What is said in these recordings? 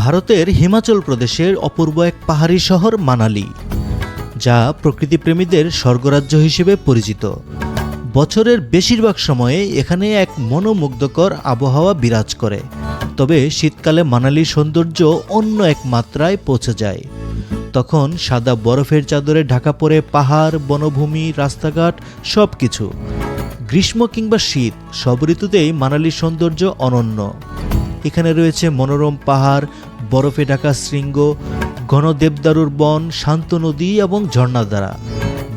ভারতের হিমাচল প্রদেশের অপূর্ব এক পাহাড়ি শহর মানালি, যা প্রকৃতিপ্রেমীদের স্বর্গরাজ্য হিসেবে পরিচিত। বছরের বেশিরভাগ সময়ে এখানে এক মনোমুগ্ধকর আবহাওয়া বিরাজ করে, তবে শীতকালে মানালির সৌন্দর্য অন্য এক মাত্রায় পৌঁছে যায়। তখন সাদা বরফের চাদরে ঢাকা পড়ে পাহাড়, বনভূমি, রাস্তাঘাট সব কিছু গ্রীষ্ম কিংবা শীত, সব ঋতুতেই মানালির সৌন্দর্য অনন্য। এখানে রয়েছে মনোরম পাহাড় বরফে ঢাকা শৃঙ্গ ঘন দেবদারুর বন, শান্ত নদী এবং ঝর্ণা দ্বারা।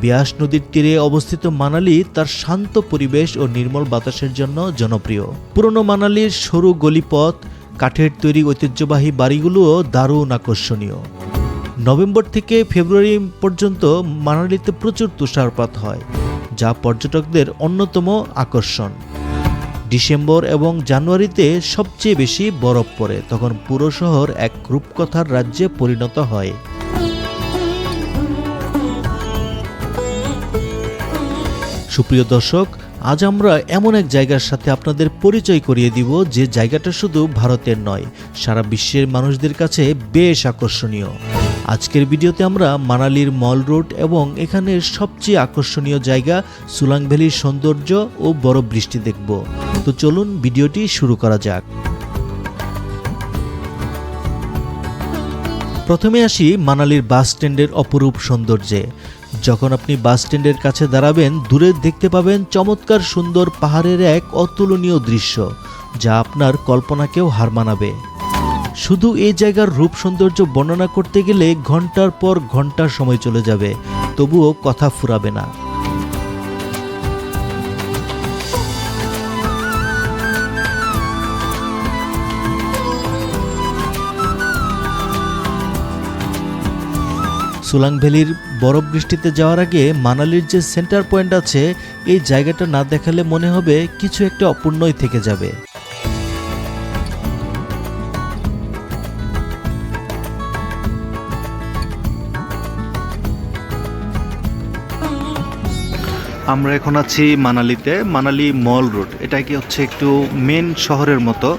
বিয়াস নদীর তীরে অবস্থিত মানালি তার শান্ত পরিবেশ ও নির্মল বাতাসের জন্য জনপ্রিয়। পুরনো মানালির সরু গলিপথ, কাঠের তৈরি ঐতিহ্যবাহী বাড়িগুলোও দারুণ আকর্ষণীয়। নভেম্বর থেকে ফেব্রুয়ারি পর্যন্ত মানালিতে প্রচুর তুষারপাত হয়, যা পর্যটকদের অন্যতম আকর্ষণ। ডিসেম্বর এবং জানুয়ারিতে সবচেয়ে বেশি বরফ পড়ে, তখন পুরো শহর এক রূপকথার রাজ্যে পরিণত হয়। সুপ্রিয় দর্শক, আজ আমরা এমন এক জায়গার সাথে আপনাদের পরিচয় করিয়ে দিব যে জায়গাটা শুধু ভারতের নয়, সারা বিশ্বের মানুষদের কাছে বেশ আকর্ষণীয়। আজকের ভিডিওতে আমরা মানালির মল রোড এবং এখানের সবচেয়ে আকর্ষণীয় জায়গা সুলাং ভ্যালির সৌন্দর্য ও বরফ বৃষ্টি দেখব। তো চলুন ভিডিওটি শুরু করা যাক। প্রথমে আসি মানালির বাস স্ট্যান্ডের অপরূপ সৌন্দর্যে। যখন আপনি বাস স্ট্যান্ডের কাছে দাঁড়াবেন, দূরে দেখতে পাবেন চমৎকার সুন্দর পাহাড়ের এক অতুলনীয় দৃশ্য, যা আপনার কল্পনাকেও হার মানাবে। শুধু এই জায়গার রূপ সৌন্দর্য বর্ণনা করতে গেলে ঘণ্টার পর ঘণ্টার সময় চলে যাবে, তবুও কথা ফুরাবে না। সুলাং ভ্যালির বরফ বৃষ্টিতে যাওয়ার আগে মানালির যে সেন্টার পয়েন্ট আছে, এই জায়গাটা না দেখালে মনে হবে কিছু একটা অপূর্ণই থেকে যাবে। আমরা এখন আছি মানালিতে, মানালি মল রোড। এটা কি হচ্ছে একটু মেন শহরের মতো?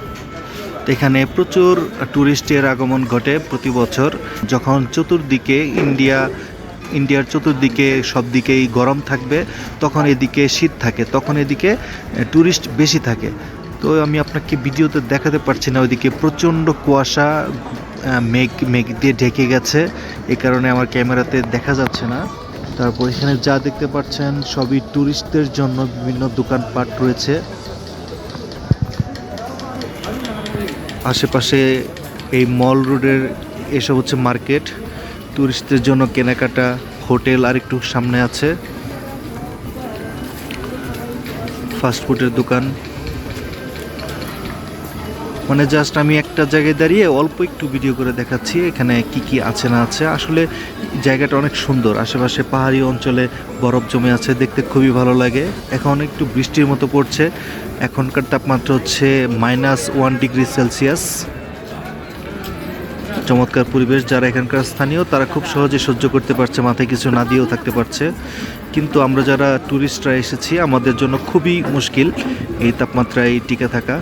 এখানে প্রচুর ট্যুরিস্টের আগমন ঘটে প্রতি বছর। যখন চতুর্দিকে ইন্ডিয়া, ইন্ডিয়ার চতুর্দিকে সব দিকেই গরম থাকবে, তখন এদিকে শীত থাকে, তখন এদিকে ট্যুরিস্ট বেশি থাকে। তো আমি আপনাকে ভিডিওতে দেখাতে পারছি না, ওইদিকে প্রচণ্ড কুয়াশা মেঘ মেঘ দিয়ে ঢেকে গেছে। এ কারণে আমার ক্যামেরাতে দেখা যাচ্ছে না। তারপর এখানে যা দেখতে পাচ্ছেন, সবই ট্যুরিস্টদের জন্য বিভিন্ন দোকানপাট রয়েছে। আশেপাশে এই মল রোডের এসব হচ্ছে মার্কেট। টুরিস্টদের জন্য কেনাকাটা, হোটেল আর একটু সামনে আছে। ফাস্টফুডের দোকান। মানে জাস্ট আমি একটা জায়গায় দাঁড়িয়ে অল্প একটু ভিডিও করে দেখাচ্ছি, এখানে কি কি আছে না আছে। আসলে জায়গাটা অনেক সুন্দর, আশেপাশে পাহাড়ি অঞ্চলে বরফ জমে আছে, দেখতে খুবই ভালো লাগে। এখন একটু বৃষ্টির মতো পড়ছে, এখনকার তাপমাত্রা হচ্ছে মাইনাস ওয়ান ডিগ্রি সেলসিয়াস চমৎকার পরিবেশ, যারা এখানকার স্থানীয়, তারা খুব সহজে সহ্য করতে পারছে, মাথায় কিছু না দিয়েও থাকতে পারছে। কিন্তু আমরা যারা ট্যুরিস্টরা এসেছি, আমাদের জন্য খুবই মুশকিল এই তাপমাত্রায় টিকে থাকা।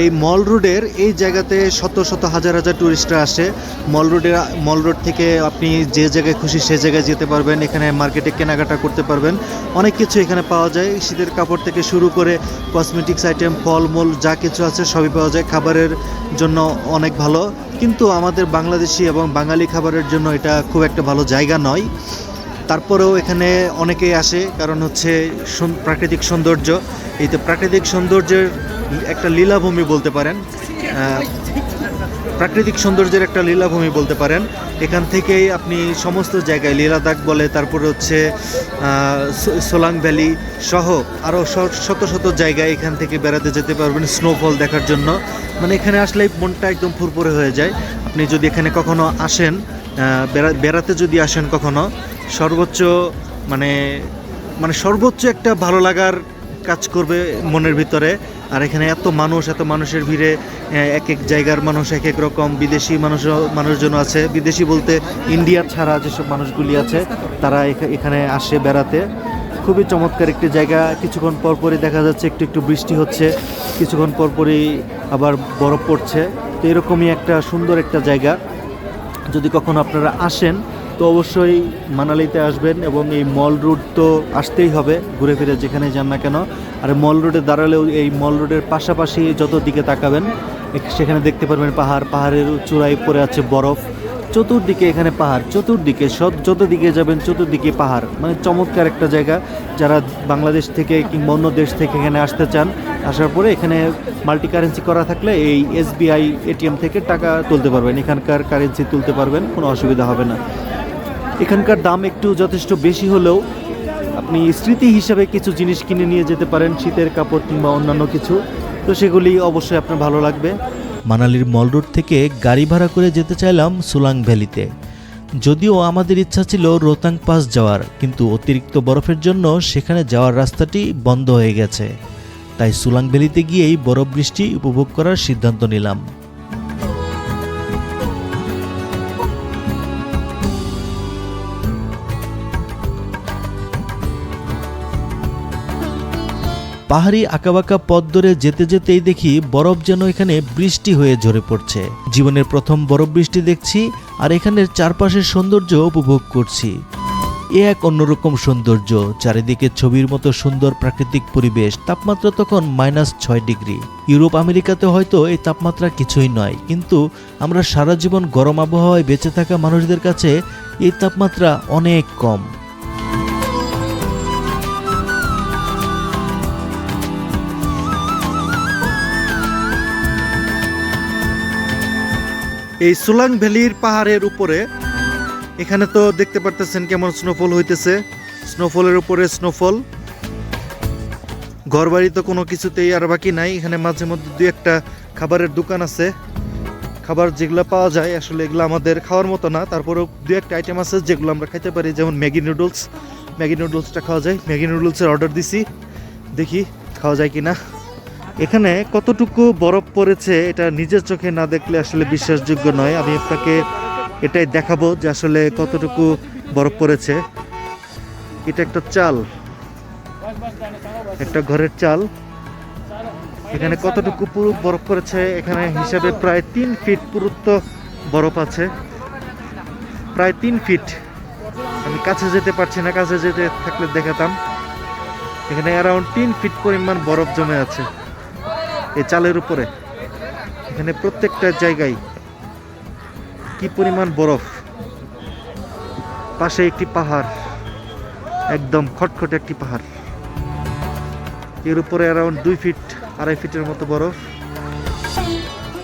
এই মল রোডের এই জায়গাতে শত শত হাজার হাজার ট্যুরিস্টরা আসে। মল রোডের মল রোড থেকে আপনি যে জায়গায় খুশি সে জায়গায় যেতে পারবেন। এখানে মার্কেটে কেনাকাটা করতে পারবেন। অনেক কিছু এখানে পাওয়া যায়। শীতের কাপড় থেকে শুরু করে কসমেটিক্স আইটেম, ফলমূল, যা কিছু আছে সবই পাওয়া যায়। খাবারের জন্য অনেক ভালো। কিন্তু আমাদের বাংলাদেশি এবং বাঙালি খাবারের জন্য এটা খুব একটা ভালো জায়গা নয়। তারপরেও এখানে অনেকেই আসে, কারণ হচ্ছে প্রাকৃতিক সৌন্দর্য। এই তো প্রাকৃতিক সৌন্দর্যের একটা লীলাভূমি বলতে পারেন প্রাকৃতিক সৌন্দর্যের একটা লীলাভূমি বলতে পারেন। এখান থেকেই আপনি সমস্ত জায়গায় লীলাদাগ বলে, তারপরে হচ্ছে সোলাং ভ্যালি সহ আরও শত শত জায়গায় এখান থেকে বেড়াতে যেতে পারবেন স্নোফল দেখার জন্য। মানে এখানে আসলেই মনটা একদম ফুরফুরে হয়ে যায়। আপনি যদি এখানে কখনো আসেন বেড়াতে যদি আসেন কখনো, সর্বোচ্চ মানে মানে সর্বোচ্চ একটা ভালো লাগার কাজ করবে মনের ভিতরে। আর এখানে এত মানুষ, এত মানুষের ভিড়ে এক এক জায়গার মানুষ, এক এক রকম বিদেশি মানুষ, মানুষজন আছে। বিদেশি বলতে ইন্ডিয়া ছাড়া যেসব মানুষগুলি আছে, তারা এখা- এখানে আসে বেড়াতে। খুবই চমৎকার একটি জায়গা। কিছুক্ষণ পরপরই দেখা যাচ্ছে একটু একটু বৃষ্টি হচ্ছে। কিছুক্ষণ পরপরই আবার বরফ পড়ছে। তো এরকমই একটা সুন্দর একটা জায়গা। যদি কখনো আপনারা আসেন, তো অবশ্যই মানালিতে আসবেন এবং এই মল রোড তো আসতেই হবে ঘুরে ফিরে যেখানে যান না কেন। আর মল রোডে দাঁড়ালেও এই মল রোডের পাশাপাশি যত দিকে তাকাবেন সেখানে দেখতে পারবেন পাহাড়। পাহাড়ের চূড়ায় পড়ে আছে বরফ। চতুর্দিকে এখানে পাহাড়, চতুর্দিকে সব যত দিকে যাবেন চতুর্দিকে পাহাড়। মানে চমৎকার একটা জায়গা। যারা বাংলাদেশ থেকে কিংবা অন্য দেশ থেকে এখানে আসতে চান, আসার পরে এখানে মাল্টি কারেন্সি করা থাকলে এই এসবিআই এটিএম থেকে টাকা তুলতে পারবেন। এখানকার কারেন্সি তুলতে পারবেন, কোনো অসুবিধা হবে না। এখানকার দাম একটু যথেষ্ট বেশি হলেও আপনি স্মৃতি হিসাবে কিছু জিনিস কিনে নিয়ে যেতে পারেন, শীতের কাপড় কিংবা অন্যান্য কিছু। তো সেগুলি অবশ্যই আপনার ভালো লাগবে। মানালির মল রোড থেকে গাড়ি ভাড়া করে যেতে চাইলাম সুলাং ভ্যালিতে। যদিও আমাদের ইচ্ছা ছিল রোতাং পাস যাওয়ার, কিন্তু অতিরিক্ত বরফের জন্য সেখানে যাওয়ার রাস্তাটি বন্ধ হয়ে গেছে। তাই সুলাং ভ্যালিতে গিয়েই বরফ বৃষ্টি উপভোগ করার সিদ্ধান্ত নিলাম। পাহাড়ি আঁকাবাঁকা পথ ধরে যেতে যেতেই দেখি বরফ যেন এখানে বৃষ্টি হয়ে ঝরে পড়ছে। জীবনের প্রথম বরফ বৃষ্টি দেখছি আর এখানের চারপাশের সৌন্দর্য উপভোগ করছি। এ এক অন্যরকম সৌন্দর্য, চারিদিকে ছবির মতো সুন্দর প্রাকৃতিক পরিবেশ, তাপমাত্রা তখন মাইনাস ছয় ডিগ্রি। ইউরোপ, আমেরিকাতে হয়তো এই তাপমাত্রা কিছুই নয়, কিন্তু আমরা সারা জীবন গরম আবহাওয়ায় বেঁচে থাকা মানুষদের কাছে এই তাপমাত্রা অনেক কম। এই সুলাং ভ্যালির পাহাড়ের উপরে। এখানে তো দেখতে পারতেছেন কেমন স্নোফল হইতেছে। স্নোফলের উপরে স্নোফল ঘরবাড়ি তো কোনো কিছুতেই আর বাকি নাই। এখানে মাঝে মধ্যে দুই একটা খাবারের দোকান আছে। খাবার যেগুলো পাওয়া যায়, আসলে এগুলো আমাদের খাওয়ার মতো না। তারপরেও দু একটা আইটেম আছে যেগুলো আমরা খাইতে পারি, যেমন ম্যাগি নুডলস। ম্যাগি নুডলসটা খাওয়া যায়। ম্যাগি নুডলসের অর্ডার দিছি। দেখি, খাওয়া যায় কি না এখানে কতটুকু বরফ পড়েছে এটা নিজের চোখে না দেখলে আসলে বিশ্বাসযোগ্য নয়। আমি আপনাকে এটাই দেখাবো যে আসলে কতটুকু বরফ পড়েছে। এটা একটা চাল। একটা ঘরের চাল। এখানে কতটুকু পুরো বরফ পড়েছে এখানে হিসাবে প্রায় তিন ফিট পুরুত্ব বরফ আছে। প্রায় তিন ফিট। আমি কাছে যেতে পারছি না, কাছে যেতে থাকলে দেখাতাম। এখানে অ্যারাউন্ড তিন ফিট পরিমাণ বরফ জমে আছে। এই চালের উপরে। এখানে প্রত্যেকটা জায়গায় কি পরিমাণ বরফ। পাশে একটি পাহাড়, একদম খটখটে একটি পাহাড়। এর উপরে অ্যারাউন্ড দুই ফিট আড়াই ফিটের মতো বরফ।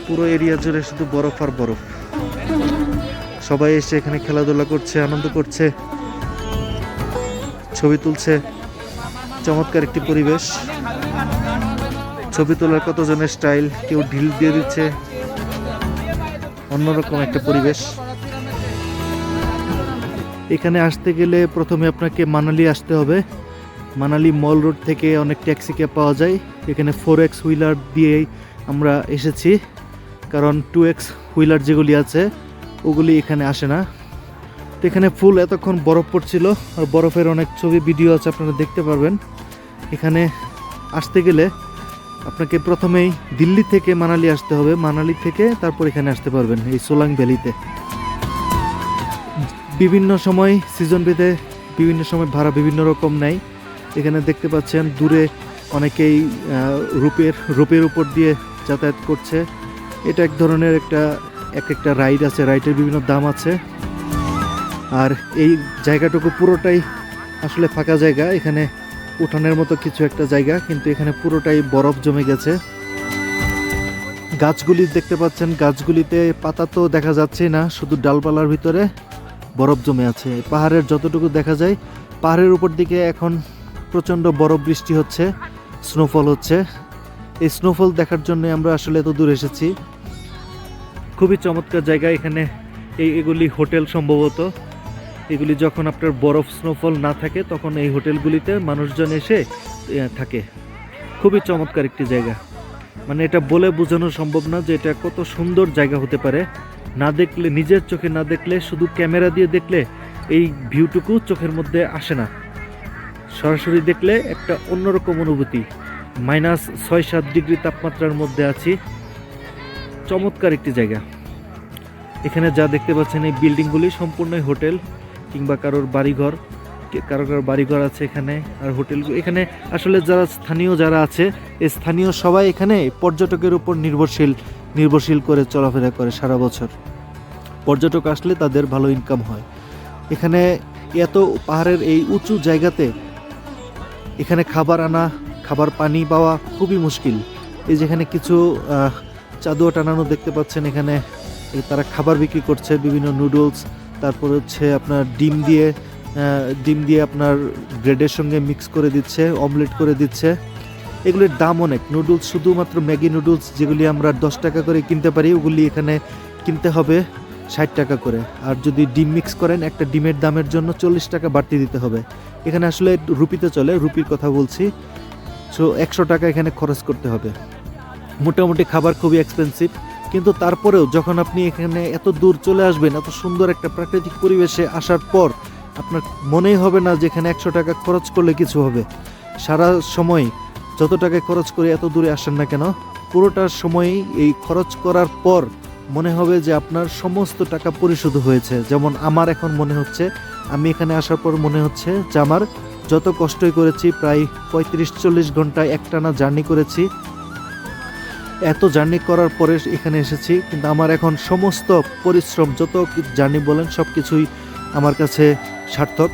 পুরো এরিয়া জুড়ে শুধু বরফ আর বরফ। সবাই এসে এখানে খেলাধুলা করছে, আনন্দ করছে। ছবি তুলছে। চমৎকার একটি পরিবেশ। ছবি তোলার কতজনের স্টাইল? কেউ ঢিল দিয়ে দিচ্ছে। অন্যরকম একটা পরিবেশ। এখানে আসতে গেলে প্রথমে আপনাকে মানালি আসতে হবে। মানালি মল রোড থেকে অনেক ট্যাক্সি ক্যাব পাওয়া যায়। এখানে ফোর এক্স হুইলার দিয়েই আমরা এসেছি। কারণ টু এক্স হুইলার যেগুলি আছে, ওগুলি এখানে আসে না। তো এখানে ফুল এতক্ষণ বরফ পড়ছিল, আর বরফের অনেক ছবি, ভিডিও আছে, আপনারা দেখতে পারবেন। এখানে আসতে গেলে আপনাকে প্রথমেই দিল্লি থেকে মানালি আসতে হবে। মানালি থেকে তারপর এখানে আসতে পারবেন এই সোলাং ভ্যালিতে। বিভিন্ন সময় সিজন ভেদে বিভিন্ন সময় ভাড়া বিভিন্ন রকম নেয়। এখানে দেখতে পাচ্ছেন দূরে অনেকেই রূপের রূপের উপর দিয়ে যাতায়াত করছে। এটা এক ধরনের একটা, এক একটা রাইড আছে, রাইডের বিভিন্ন দাম আছে। আর এই জায়গাটুকু পুরোটাই আসলে ফাঁকা জায়গা। এখানে উঠানের মতো কিছু একটা জায়গা, কিন্তু এখানে পুরোটাই বরফ জমে গেছে। গাছগুলি দেখতে পাচ্ছেন, গাছগুলিতে পাতা তো দেখা যাচ্ছে না, শুধু ডালপালার ভিতরে বরফ জমে আছে। পাহাড়ের যতটুকু দেখা যায়, পাহাড়ের উপর দিকে এখন প্রচণ্ড বরফ বৃষ্টি হচ্ছে স্নোফল হচ্ছে। এই স্নোফল দেখার জন্য আমরা আসলে এত দূর এসেছি। খুবই চমৎকার জায়গা এখানে। এই এগুলি হোটেল সম্ভবত। এগুলি যখন আপনার বরফ স্নোফল না থাকে, তখন এই হোটেলগুলিতে মানুষজন এসে থাকে। খুবই চমৎকার একটি জায়গা। মানে এটা বলে বোঝানো সম্ভব না যে এটা কত সুন্দর জায়গা হতে পারে। না দেখলে, নিজের চোখে না দেখলে, শুধু ক্যামেরা দিয়ে দেখলে এই ভিউটুকু চোখের মধ্যে আসে না। সরাসরি দেখলে একটা অন্যরকম অনুভূতি। মাইনাস ছয় সাত ডিগ্রি তাপমাত্রার মধ্যে আছি। চমৎকার একটি জায়গা। এখানে যা দেখতে পাচ্ছেন এই বিল্ডিংগুলি সম্পূর্ণই হোটেল। কিংবা কারোর বাড়িঘর কারও কারও বাড়িঘর আছে এখানে আর হোটেল। এখানে আসলে যারা স্থানীয় যারা আছে এই স্থানীয় সবাই এখানে পর্যটকের উপর নির্ভরশীল নির্ভরশীল করে চলাফেরা করে সারা বছর। পর্যটক আসলে তাদের ভালো ইনকাম হয়। এখানে এত পাহাড়ের এই উঁচু জায়গাতে এখানে খাবার আনা, খাবার পানি পাওয়া খুবই মুশকিল। এই যেখানে কিছু চাদুয়া টানানো দেখতে পাচ্ছেন এখানে। তারা খাবার বিক্রি করছে, বিভিন্ন নুডলস তারপর হচ্ছে আপনার ডিম দিয়ে ডিম দিয়ে আপনার ব্রেডের সঙ্গে মিক্স করে দিচ্ছে অমলেট করে দিচ্ছে। এগুলির দাম অনেক। নুডলস শুধুমাত্র ম্যাগি নুডলস যেগুলি আমরা দশ টাকা করে কিনতে পারি, ওগুলি এখানে কিনতে হবে ষাট টাকা করে। আর যদি ডিম মিক্স করেন, একটা ডিমের দামের জন্য চল্লিশ টাকা বাড়তি দিতে হবে। এখানে আসলে রুপিতে চলে, রুপির কথা বলছি। সো একশো টাকা এখানে খরচ করতে হবে। মোটামুটি খাবার খুবই এক্সপেন্সিভ কিন্তু তারপরেও যখন আপনি এখানে এত দূর চলে আসবেন, এত সুন্দর একটা প্রাকৃতিক পরিবেশে আসার পর আপনার মনেই হবে না যে এখানে একশো টাকা খরচ করলে কিছু হবে। সারা সময় যত টাকা খরচ করে এত দূরে আসেন না কেন পুরোটার সময়ই এই খরচ করার পর মনে হবে যে আপনার সমস্ত টাকা পরিশোধ হয়েছে। যেমন আমার এখন মনে হচ্ছে, আমি এখানে আসার পর মনে হচ্ছে যে আমার যত কষ্টই করেছি, প্রায় পঁয়ত্রিশ চল্লিশ ঘন্টায় একটানা জার্নি করেছি। এত জার্নি করার পরে এখানে এসেছি, কিন্তু আমার এখন সমস্ত পরিশ্রম, যত জার্নি বলেন সব কিছুই আমার কাছে সার্থক।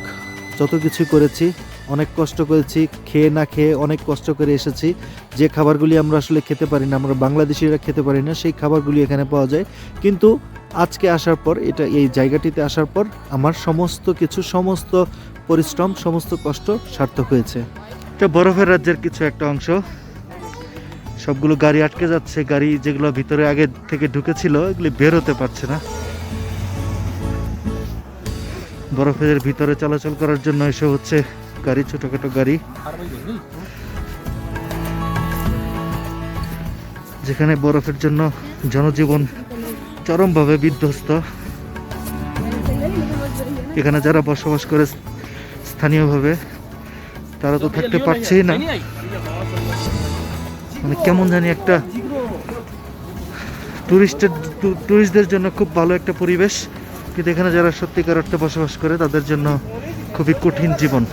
যত কিছু করেছি, অনেক কষ্ট করেছি, খেয়ে না খেয়ে অনেক কষ্ট করে এসেছি। যে খাবারগুলি আমরা আসলে খেতে পারি না, আমরা বাংলাদেশিরা খেতে পারি না, সেই খাবারগুলি এখানে পাওয়া যায়। কিন্তু আজকে আসার পর, এটা এই জায়গাটিতে আসার পর, আমার সমস্ত কিছু, সমস্ত পরিশ্রম, সমস্ত কষ্ট সার্থক হয়েছে। এটা বরফের রাজ্যের কিছু একটা অংশ। সবগুলো গাড়ি আটকে যাচ্ছে, গাড়ি যেগুলো ভিতরে আগে থেকে ঢুকেছিল, এগুলি বের হতে পারছে না। বরফের ভিতরে চলাচল করার জন্য এসে হচ্ছে গাড়ি, ছোটখাটো গাড়ি। যেখানে বরফের জন্য জনজীবন চরমভাবে বিধ্বস্ত। এখানে যারা বসবাস করে স্থানীয়ভাবে, তারা তো থাকতে পারছেই না। মানে কেমন জানি একটা টুরিস্টের টুরিস্টদের জন্য খুব ভালো একটা পরিবেশ। কিন্তু এখানে যারা সত্যিকার অর্থে বসবাস করে, তাদের জন্য খুবই কঠিন জীবন।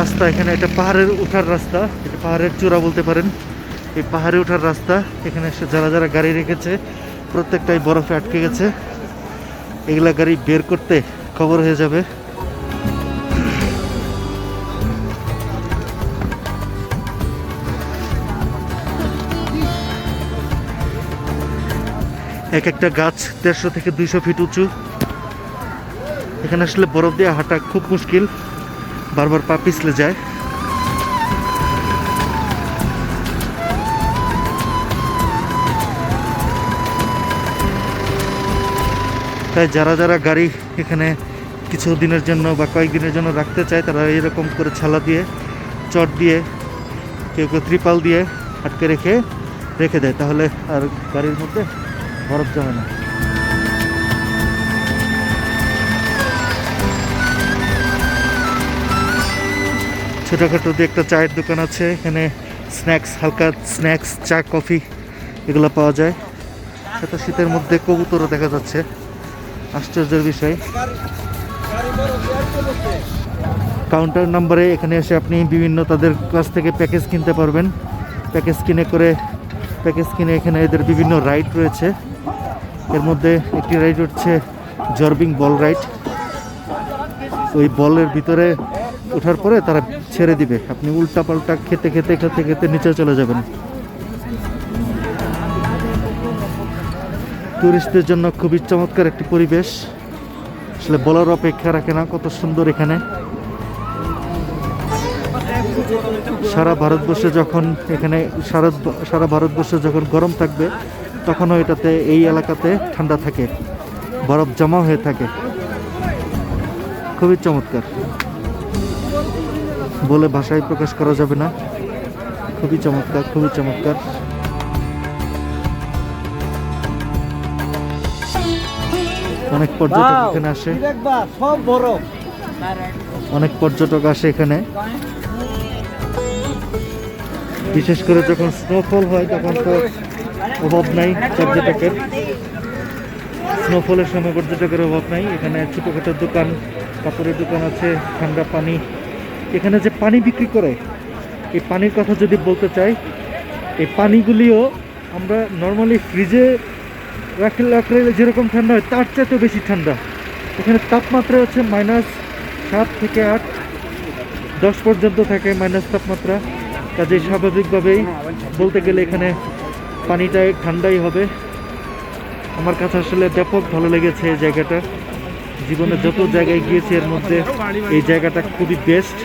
রাস্তা এখানে, এটা পাহাড়ের ওঠার রাস্তা। এটা পাহাড়ের চূড়া বলতে পারেন। এই পাহাড়ে ওঠার রাস্তা, এখানে এসে যারা যারা গাড়ি রেখেছে, প্রত্যেকটাই বরফে আটকে গেছে। এগুলা গাড়ি বের করতে খবর হয়ে যাবে। এক একটা গাছ দেড়শো থেকে দুইশো ফিট উঁচু। এখানে আসলে বরফ দিয়ে হাঁটা খুব মুশকিল। বারবার পা পিছলে যায়। তাই যারা যারা গাড়ি এখানে কিছু দিনের জন্য বা কয়েকদিনের জন্য রাখতে চায়, তারা এরকম করে ছালা দিয়ে, চট দিয়ে, কেউ কেউ ত্রিপাল দিয়ে আটকে রেখে রেখে দেয়। তাহলে আর গাড়ির মধ্যে বরফ জমে না। ছোটোখাটো দিয়ে একটা চায়ের দোকান আছে, এখানে স্ন্যাক্স হালকা স্ন্যাক্স চা কফি এগুলো পাওয়া যায়। এত শীতের মধ্যে কবুতরও দেখা যাচ্ছে। আশ্চর্যের বিষয়। কাউন্টার নাম্বারে এখানে এসে আপনি বিভিন্ন তাদের কাছ থেকে প্যাকেজ কিনতে পারবেন। প্যাকেজ কিনে করে প্যাকেজ কিনে এখানে এদের বিভিন্ন রাইড রয়েছে। এর মধ্যে একটি রাইড হচ্ছে জর্বিং বল রাইড ওই বলের ভিতরে ওঠার পরে তারা ছেড়ে দিবে। আপনি উল্টা পাল্টা খেতে খেতে খেতে খেতে নিচে চলে যাবেন। টুরিস্টদের জন্য খুবই চমৎকার একটি পরিবেশ। আসলে বলার অপেক্ষা রাখে না, কত সুন্দর এখানে। সারা ভারতবর্ষে যখন এখানে, সারা সারা ভারতবর্ষে যখন গরম থাকবে, তখনও এটাতে, এই এলাকাতে ঠান্ডা থাকে, বরফ জমা হয়ে থাকে। খুবই চমৎকার। বলে ভাষায় প্রকাশ করা যাবে না। খুবই চমৎকার খুবই চমৎকার। অনেক পর্যটক এখানে আসে। অনেক পর্যটক আসে এখানে। বিশেষ করে যখন স্নোফল হয় তখন তো অভাব নাই পর্যটকের। স্নোফলের সময় পর্যটকের অভাব নাই। এখানে ছোটোখাটো দোকান কাপড়ের দোকান আছে ঠান্ডা পানি। এখানে যে পানি বিক্রি করে, এই পানির কথা যদি বলতে চাই, এই পানিগুলিও আমরা নর্মালি ফ্রিজে রাখলে রাখলে যেরকম ঠান্ডা হয়, তার চাইতেও বেশি ঠান্ডা। এখানে তাপমাত্রা হচ্ছে মাইনাস সাত থেকে আট, দশ পর্যন্ত থাকে মাইনাস তাপমাত্রা। কাজে স্বাভাবিকভাবেই বলতে গেলে এখানে পানিটা ঠান্ডাই হবে। আমার কাছে আসলে ব্যাপক ভালো লেগেছে এই জায়গাটা। জীবনে যত জায়গায় গিয়েছি, এর মধ্যে এই জায়গাটা খুবই বেস্ট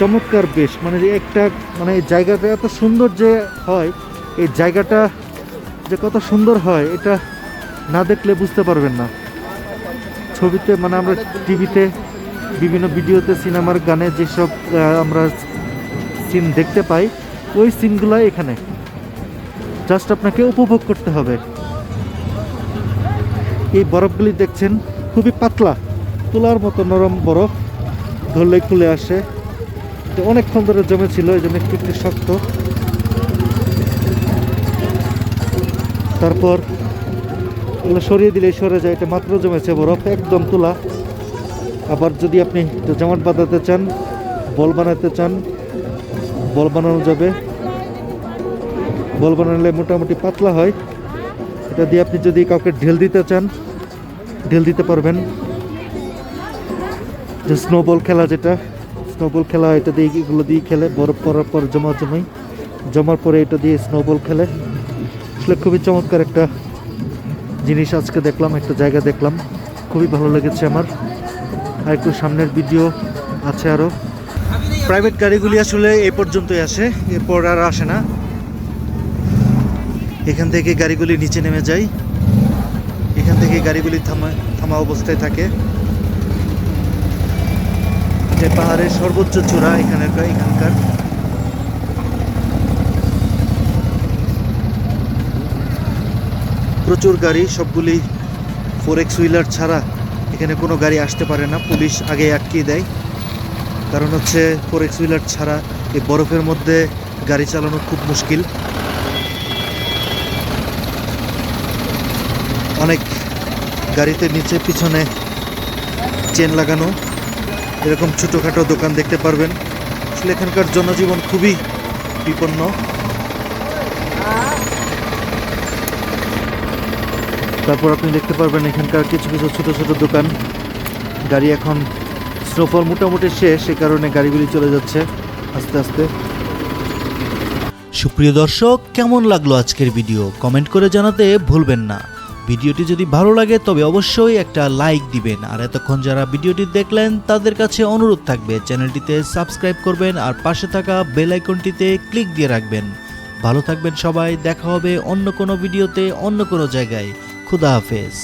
চমৎকার বেশ। মানে একটা মানে জায়গাটা এত সুন্দর যে হয়, এই জায়গাটা যে কত সুন্দর হয়, এটা না দেখলে বুঝতে পারবেন না। ছবিতে মানে আমরা টিভিতে, বিভিন্ন ভিডিওতে, সিনেমার গানে যেসব আমরা সিন দেখতে পাই, ওই সিনগুলাই এখানে। জাস্ট আপনাকে উপভোগ করতে হবে। এই বরফগুলি দেখছেন, খুবই পাতলা, তুলার মতো নরম বরফ ধরলে খুলে আসে। তো অনেকক্ষণ ধরে জমেছিল, এই জন্য একটু একটু শক্ত। তারপর এগুলো সরিয়ে দিলে সরে যায়, এটা মাত্র জমেছে বরফ, একদম তোলা। আবার যদি আপনি জামাট বাঁধাতে চান, বল বানাতে চান, বল বানানো যাবে। বল বানালে মোটামুটি পাতলা হয়। এটা দিয়ে আপনি যদি কাউকে ঢেল দিতে চান, ঢেল দিতে পারবেন। যে স্নোবল খেলা যেটা স্নোবল খেলা হয়, এটা দিয়ে এগুলো দিয়ে খেলে, বরফ পড়ার পর জমা জমাই। জমার পরে এটা দিয়ে স্নোবল খেলে। আসলে খুবই চমৎকার একটা জিনিস আজকে দেখলাম, একটা জায়গা দেখলাম। খুবই ভালো লেগেছে আমার। আর একটু সামনের ভিডিও আছে আরও প্রাইভেট গাড়িগুলি আসলে এ পর্যন্তই আসে, এরপর আর আসে না। এখান থেকে গাড়িগুলি নিচে নেমে যায়। এখান থেকে গাড়িগুলি থামা থামা অবস্থায় থাকে। যে পাহাড়ের সর্বোচ্চ চূড়া এখানকার এখানকার। প্রচুর গাড়ি, সবগুলি ফোর এক্স হুইলার ছাড়া এখানে কোনো গাড়ি আসতে পারে না। পুলিশ আগে আটকিয়ে দেয়। কারণ হচ্ছে ফোর এক্স হুইলার ছাড়া এই বরফের মধ্যে গাড়ি চালানো খুব মুশকিল। অনেক গাড়িতে নিচে, পিছনে চেন লাগানো। এরকম ছোটোখাটো দোকান দেখতে পারবেন। আসলে এখানকার জনজীবন খুবই বিপন্ন। তারপর আপনি দেখতে পারবেন এখানকার কিছু কিছু ছোট ছোট দোকান। গাড়ি এখন স্নোফল মোটামুটি শেষ সে কারণে গাড়িগুলি চলে যাচ্ছে আস্তে আস্তে। সুপ্রিয় দর্শক, কেমন লাগল আজকের ভিডিও? কমেন্ট করে জানাতে ভুলবেন না। ভিডিওটি যদি ভালো লাগে, তবে অবশ্যই একটা লাইক দিবেন। আর এতক্ষণ যারা ভিডিওটি দেখলেন, তাদের কাছে অনুরোধ থাকবে, চ্যানেলটিতে সাবস্ক্রাইব করবেন আর পাশে থাকা বেল আইকনটিতে ক্লিক দিয়ে রাখবেন। ভালো থাকবেন সবাই, দেখা হবে অন্য কোনো ভিডিওতে, অন্য কোনো জায়গায়। খুদা হাফেজ।